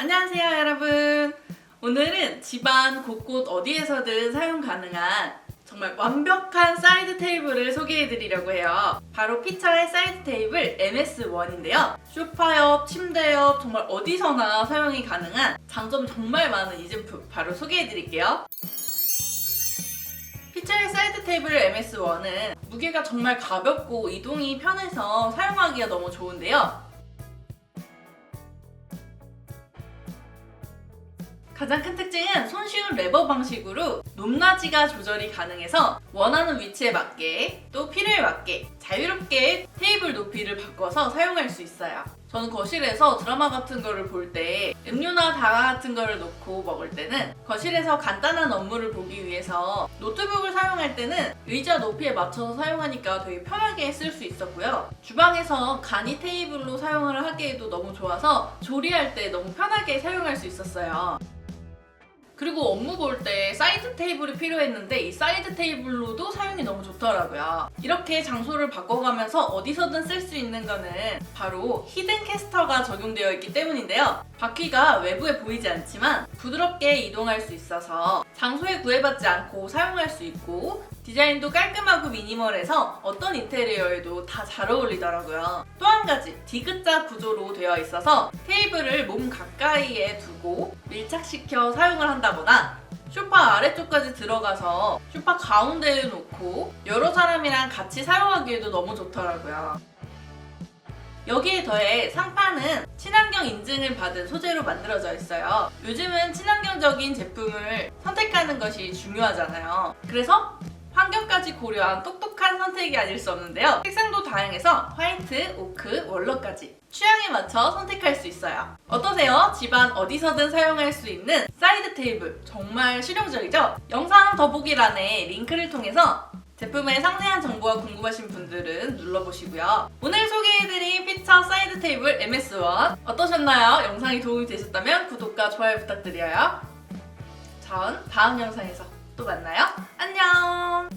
안녕하세요 여러분. 오늘은 집안 곳곳 어디에서든 사용 가능한 정말 완벽한 사이드 테이블을 소개해 드리려고 해요. 바로 피차의 사이드 테이블 MS1인데요. 소파 옆, 침대 옆 정말 어디서나 사용이 가능한 장점 정말 많은 이 제품 바로 소개해 드릴게요. 피차의 사이드 테이블 MS1은 무게가 정말 가볍고 이동이 편해서 사용하기가 너무 좋은데요 가장 큰 특징은 손쉬운 레버 방식으로 높낮이가 조절이 가능해서 원하는 위치에 맞게 또 필요에 맞게 자유롭게 테이블 높이를 바꿔서 사용할 수 있어요. 저는 거실에서 드라마 같은 거를 볼 때 음료나 다과 같은 거를 놓고 먹을 때는 거실에서 간단한 업무를 보기 위해서 노트북을 사용할 때는 의자 높이에 맞춰서 사용하니까 되게 편하게 쓸 수 있었고요. 주방에서 간이 테이블로 사용을 하기에도 너무 좋아서 조리할 때 너무 편하게 사용할 수 있었어요. 그리고 업무 볼 때 사이드 테이블이 필요했는데 이 사이드 테이블로도 사용이 너무 좋더라고요. 이렇게 장소를 바꿔가면서 어디서든 쓸 수 있는 거는 바로 히든 캐스터가 적용되어 있기 때문인데요. 바퀴가 외부에 보이지 않지만 부드럽게 이동할 수 있어서 장소에 구애받지 않고 사용할 수 있고 디자인도 깔끔하고 미니멀해서 어떤 인테리어에도 다 잘 어울리더라고요. 또 한 가지 디귿자 구조로 되어 있어서 테이블을 몸 가까이에 두고 밀착시켜 사용을 한다거나 쇼파 아래쪽까지 들어가서 쇼파 가운데에 놓고 여러 사람이랑 같이 사용하기에도 너무 좋더라고요. 여기에 더해 상판은 친환경 인증을 받은 소재로 만들어져 있어요. 요즘은 친환경적인 제품을 선택하는 것이 중요하잖아요. 그래서 환경까지 고려한 똑똑한 선택이 아닐 수 없는데요. 색상도 다양해서 화이트, 오크, 월러까지 취향에 맞춰 선택할 수 있어요. 어떠세요? 집안 어디서든 사용할 수 있는 사이드 테이블 정말 실용적이죠? 영상 더보기란에 링크를 통해서 제품의 상세한 정보가 궁금하신 분들은 눌러보시고요. 오늘 소개해드린 피처 사이드 테이블 MS1 어떠셨나요? 영상이 도움이 되셨다면 구독과 좋아요 부탁드려요. 전 다음 영상에서 또 만나요. 안녕!